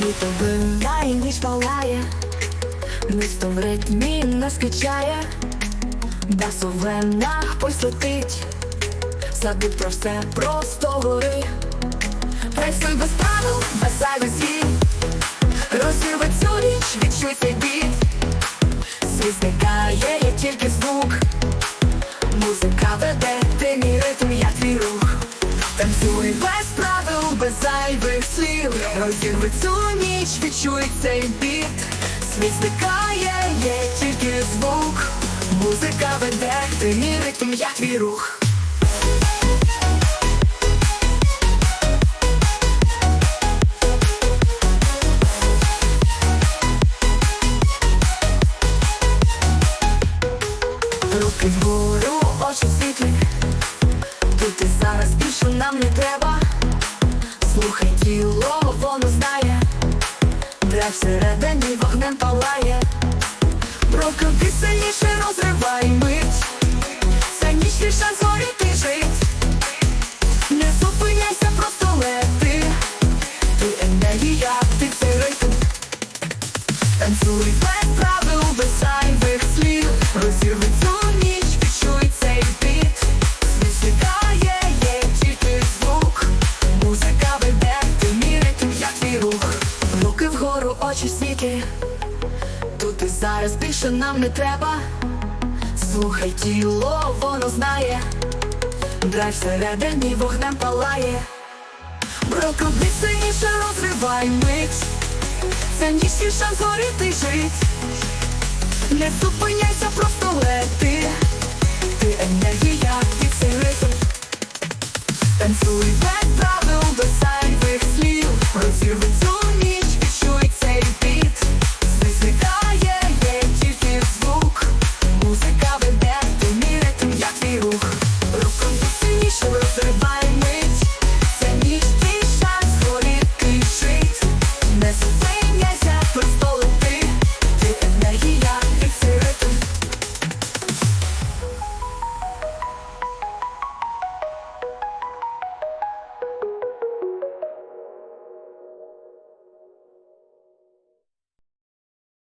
Круто винає, ніж палає, місто в ритмі нас качає, ось летить, забудь про все, просто гори. Працюй без правил, без зайвих слів Розірви цю річ, відчуй цей біт. Світ зникає, є тільки звук. Музика веде, Розірви цю ніч, відчуй цей біт. Світ зникає, є тільки звук. Музика веде, ти мій ритм, я твій рух. Руки вгору, очі світлі. Тут і зараз більше нам не треба Тіло, воно знає. Де всередині вогнем палає. Прокрути сильніше розривай мить. Це ніч шанс горіти світлі Тут і зараз більше нам не треба. Слухай тіло, воно знає. Драйв всередині вогнем палає. Брокобі сильніше, розривай мить. Це ніж твій шанс горіти жить. Не зупиняйся, просто лети